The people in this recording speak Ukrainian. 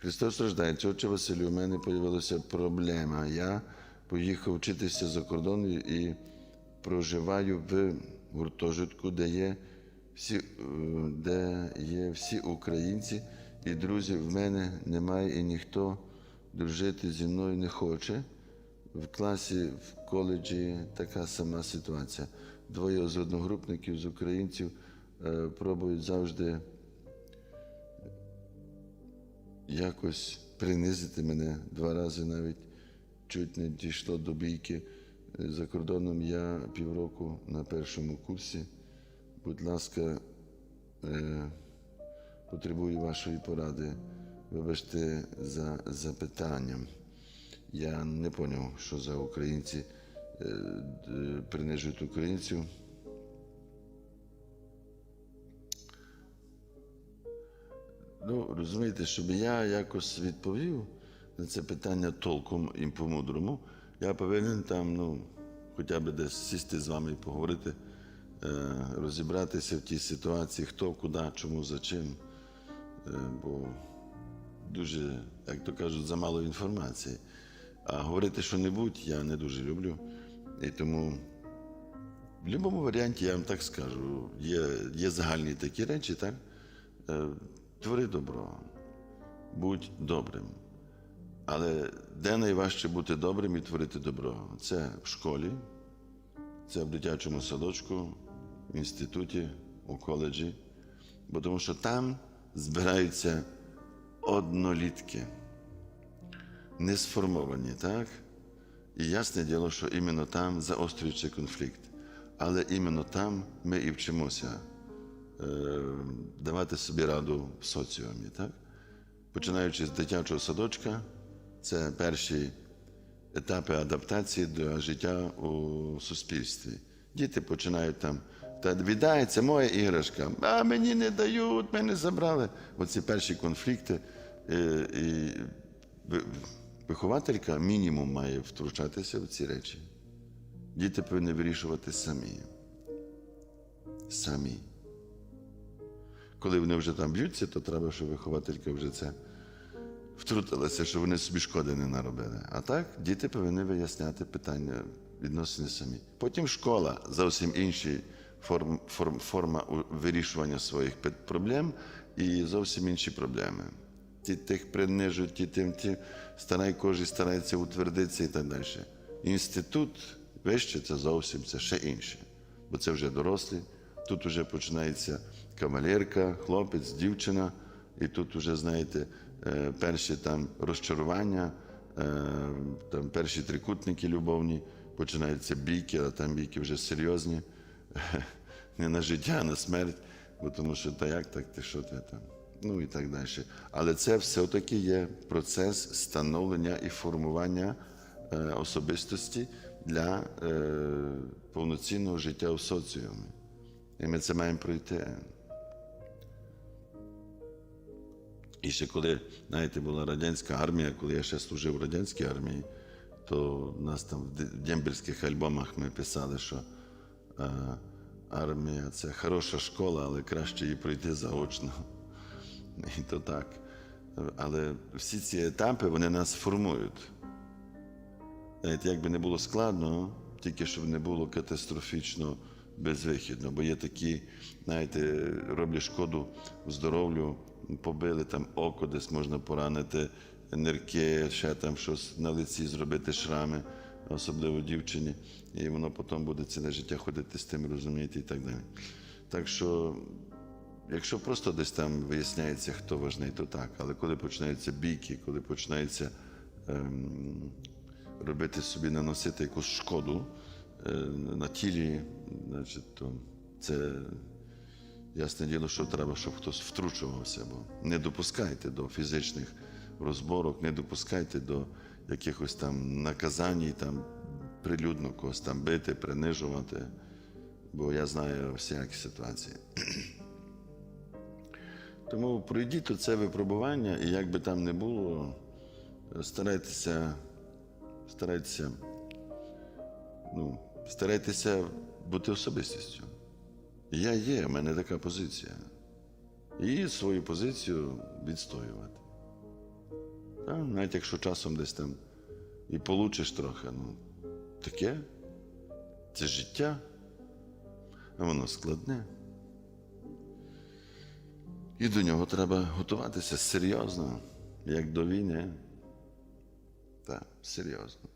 Христос рождається. Отче Василю, у мене з'явилася проблема. Я поїхав вчитися за кордон і проживаю в гуртожитку, де є всі, е, де є всі українці і друзі. В мене немає і ніхто дружити зі мною не хоче. В класі, в коледжі така сама ситуація. Двоє з одногрупників, з українців е, пробують завжди якось принизити мене два рази навіть чуть не дійшло до бійки. Е, За кордоном я півроку на першому курсі. Будь ласка, е, потребую вашої поради. Вибачте за запитанням. Я не зрозумів, що за українці е, д- принижують українців. Ну, розумієте, щоб я якось відповів на це питання толком і по-мудрому, я повинен там, ну, хоча б десь сісти з вами і поговорити, е, розібратися в тій ситуації, хто, куди, чому, за чим. Е, бо дуже, як то кажуть, замало інформації. А говорити що-небудь я не дуже люблю. І тому в будь-якому варіанті я вам так скажу, є, є загальні такі речі, так? Твори добро, будь добрим. Але де найважче бути добрим і творити добро? Це в школі, це в дитячому садочку, в інституті, у коледжі, бо тому що там збираються однолітки, не сформовані, так? І ясне діло, що іменно там заострюється конфлікт. Але іменно там ми і вчимося давати собі раду в соціумі. Так? Починаючи з дитячого садочка, це перші етапи адаптації до життя у суспільстві. Діти починають там, та віддається моя іграшка, а мені не дають, мене забрали. Оці перші конфлікти. е, І вихователька мінімум має втручатися в ці речі. Діти повинні вирішувати самі. Самі. Коли вони вже там б'ються, то треба, щоб вихователька вже це втрутилася, щоб вони собі шкоди не наробили. А так, діти повинні виясняти питання відносини самі. Потім школа зовсім інший форм, форм, форма вирішування своїх проблем і зовсім інші проблеми. Ті тих принижують, ті тим, ті старай кожен старається утвердитися і так далі. Інститут вище це зовсім це ще інше, бо це вже дорослі. Тут вже починається кавалерка, хлопець, дівчина, і тут вже, знаєте, перші там розчарування, там перші трикутники любовні, починаються бійки, а там бійки вже серйозні, не на життя, а на смерть, бо тому що та як так, ти що ти там, ну і так далі. Але це все-таки є процес становлення і формування особистості для повноцінного життя в соціумі. І ми це маємо пройти. І ще коли, знаєте, була радянська армія, коли я ще служив в радянській армії, то в нас там в де- дембельських альбомах ми писали, що армія це хороша школа, але краще її пройти заочно. І то так. Але всі ці етапи вони нас формують. Навіть як би не було складно, тільки щоб не було катастрофічно безвихідно. Бо є такі, знаєте, роблять шкоду здоров'ю, побили там око, десь можна поранити нирки, ще там щось на лиці зробити шрами, особливо дівчині. І воно потім буде ціле життя ходити з тим, розумієте, і так далі. Так що Якщо просто десь там виясняється, хто важний, то так. Але коли починаються бійки, коли починається ем, робити собі, наносити якусь шкоду на тілі, значить, то це ясне діло, що треба, щоб хтось втручувався. Бо не допускайте до фізичних розборок, не допускайте до якихось там наказань, там прилюдно когось там бити, принижувати. Бо я знаю всякі ситуації. Тому пройдіть оце випробування, і як би там не було, старайтеся, старайтеся, ну, старайтеся бути особистістю. Я є, в мене така позиція. І свою позицію відстоювати. Та, навіть якщо часом десь там і получиш трохи, ну таке. Це життя, а воно складне. І до нього треба готуватися серйозно, як до війни. Так, серйозно.